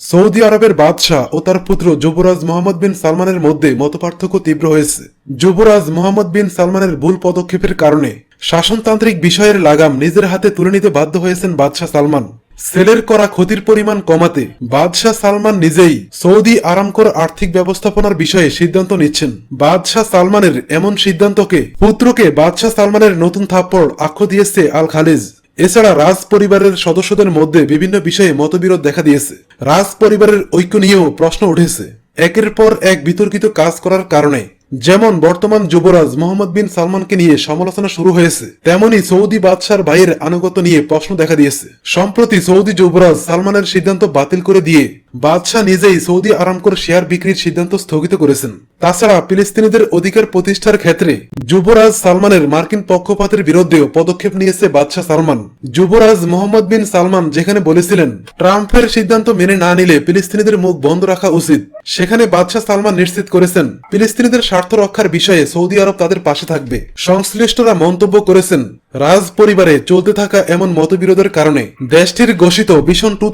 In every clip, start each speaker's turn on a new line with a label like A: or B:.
A: Saudi আরবের বাদশাহ ও তার পুত্র যুবরাজ মোহাম্মদ বিন সালমানের মধ্যে মতপার্থক্য তীব্র হয়েছে। যুবরাজ মোহাম্মদ বিন সালমানের ভুল পদক্ষেপের কারণে শাসনতান্ত্রিক বিষয়ের লাগাম নিজের হাতে তুলে নিতে বাধ্য হয়েছেন বাদশাহ সালমান। সেলের করা ক্ষতির পরিমাণ কমাতে বাদশাহ সালমান নিজেই সৌদি আরামকোর আর্থিক ব্যবস্থাপনার বিষয়ে সিদ্ধান্ত নিচ্ছেন। বাদশাহ সালমানের এমন সিদ্ধান্তকে পুত্রকে বাদশাহ সালমানের নতুন থাপ্পড় আখ্য দিয়েছে আল খালিজ। এছাড়া রাজ পরিবারের সদস্যদের মধ্যে বিভিন্ন বিষয়ে মতবিরোধ দেখা দিয়েছে। রাজ পরিবারের ঐক্য নিয়েও প্রশ্ন উঠেছে। একের পর এক বিতর্কিত কাজ করার কারণে যেমন বর্তমান যুবরাজ মোহাম্মদ বিন সালমানকে নিয়ে সমালোচনা শুরু হয়েছে, তেমনি সৌদি বাদশার ভাইয়ের আনুগত্য নিয়ে প্রশ্ন দেখা দিয়েছে। সম্প্রতি সৌদি যুবরাজ সালমানের সিদ্ধান্ত বাতিল করে দিয়ে বাদশাহ নিজেই সৌদি আরামকোর শেয়ার বিক্রির সিদ্ধান্ত স্থগিত করেছেন। তাছাড়া ফিলিস্তিনিদের অধিকার প্রতিষ্ঠার ক্ষেত্রে যুবরাজ সালমানের মার্কিন পক্ষপাতের বিরুদ্ধেও পদক্ষেপ নিয়েছে বাদশাহ সালমান। যুবরাজ মোহাম্মদ বিন সালমান যেখানে বলেছিলেন, ট্রাম্পের সিদ্ধান্ত মেনে না নিলে ফিলিস্তিনিদের মুখ বন্ধ রাখা উচিত। সেখানে বাদশাহ সালমান নিশ্চিত করেছেন, ফিলিস্তিনিদের স্বার্থ রক্ষার বিষয়ে সৌদি আরব তাদের পাশে থাকবে। সংশ্লিষ্টরা মন্তব্য করেছেন রাজ পরিবারে চলতে থাকা এমন মতবিরোধের কারণে দেশটির ঘোষিত ভীষণ টু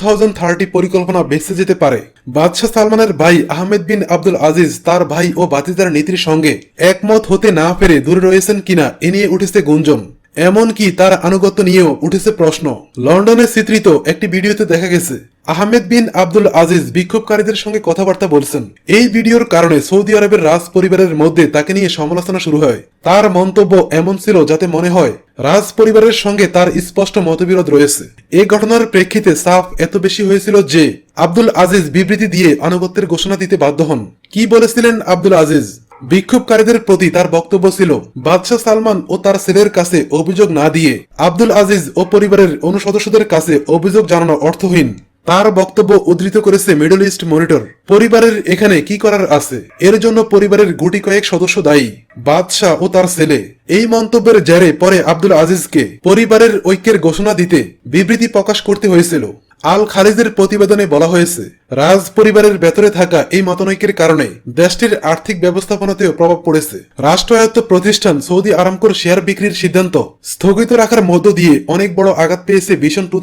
A: পরিকল্পনা বেঁচে যেতে পারে। বাদশাহ সালমানের ভাই আহমেদ বিন আব্দুল আজিজ তার ভাই ও বাতিদার নীতির সঙ্গে একমত হতে না পেরে দূরে রয়েছেন কিনা এ নিয়ে উঠেছে গুঞ্জন। এমনকি তার আনুগত্য নিয়েও উঠেছে প্রশ্ন। লন্ডনে চিত্রিত একটি ভিডিওতে দেখা গেছে, আহমেদ বিন আব্দুল আজিজ বিক্ষোভকারীদের সঙ্গে কথাবার্তা বলছেন। এই ভিডিওর কারণে সৌদি আরবের রাজ পরিবারের মধ্যে তাকে নিয়ে সমালোচনা শুরু হয়। তার মন্তব্য এমন ছিল যাতে মনে হয় রাজ পরিবারের সঙ্গে তার স্পষ্ট মতবিরোধ রয়েছে। এই ঘটনার প্রেক্ষিতে সাফ এত বেশি হয়েছিল যে, আব্দুল আজিজ বিবৃতি দিয়ে আনুগত্যের ঘোষণা দিতে বাধ্য হন। কি বলেছিলেন আব্দুল আজিজ? বিক্ষোভকারীদের প্রতি তার বক্তব্য ছিল, বাদশাহ সালমান ও তার ছেলের কাছে অভিযোগ না দিয়ে, আব্দুল আজিজ ও পরিবারের অনুসদস্যদের কাছে অভিযোগ জানানো অর্থহীন। তার বক্তব্য উদ্ধৃত করেছে মিডল ইস্ট মনিটর। পরিবারের এখানে কি করার আছে? এর জন্য পরিবারের গুটি কয়েক সদস্য দায়ী, বাদশাহ ও তার ছেলে। এই মন্তব্যের জেরে পরে আব্দুল আজিজকে পরিবারের ঐক্যের ঘোষণা দিতে বিবৃতি প্রকাশ করতে হয়েছিল। আল খালিজের প্রতিবেদনে বলা হয়েছে, রাজ পরিবারের ভেতরে থাকা এই মতনৈক্যের কারণে দেশটির আর্থিক ব্যবস্থাপনাতেও প্রভাব পড়েছে। রাষ্ট্রায়ত্ত প্রতিষ্ঠান সৌদি আরামকোর শেয়ার বিক্রির সিদ্ধান্ত স্থগিত রাখার মধ্য দিয়ে অনেক বড় আঘাত পেয়েছে ভিশন টু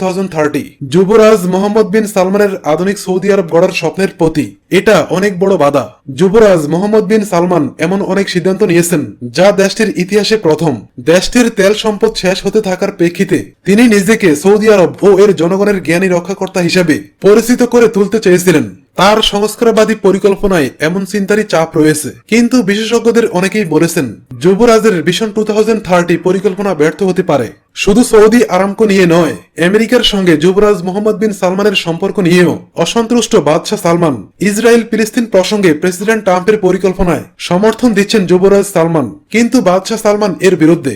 A: যুবরাজ মোহাম্মদ বিন সালমানের আধুনিক সৌদি আরব গড়ার স্বপ্নের প্রতি এটা অনেক বড় বাধা। যুবরাজ মোহাম্মদ বিন সালমান এমন অনেক সিদ্ধান্ত নিয়েছেন, যা দেশটির ইতিহাসে প্রথম। দেশটির তেল সম্পদ শেষ হতে থাকার প্রেক্ষিতে তিনি নিজেকে সৌদি আরব ও এর জনগণের জ্ঞানী রক্ষাকর্তা হিসেবে পরিচিত করে তুলতে চেয়েছিলেন। তার সংস্কারবাদী পরিকল্পনায় এমন চিন্তারই চাপ রয়েছে। কিন্তু বিশেষজ্ঞদের অনেকেই বলেছেন, যুবরাজের ভিশন টু থাউজেন্ড থার্টি পরিকল্পনা ব্যর্থ হতে পারে। শুধু সৌদি আরামকো নিয়ে নয়, আমেরিকার সঙ্গে যুবরাজ মোহাম্মদ বিন সালমানের সম্পর্ক নিয়েও অসন্তুষ্ট বাদশাহ সালমান ইসরায়েল ফিলিস্তিন প্রসঙ্গে প্রেসিডেন্ট ট্রাম্পের পরিকল্পনায় সমর্থন দিচ্ছেন যুবরাজ সালমান। কিন্তু বাদশাহ সালমান এর বিরুদ্ধে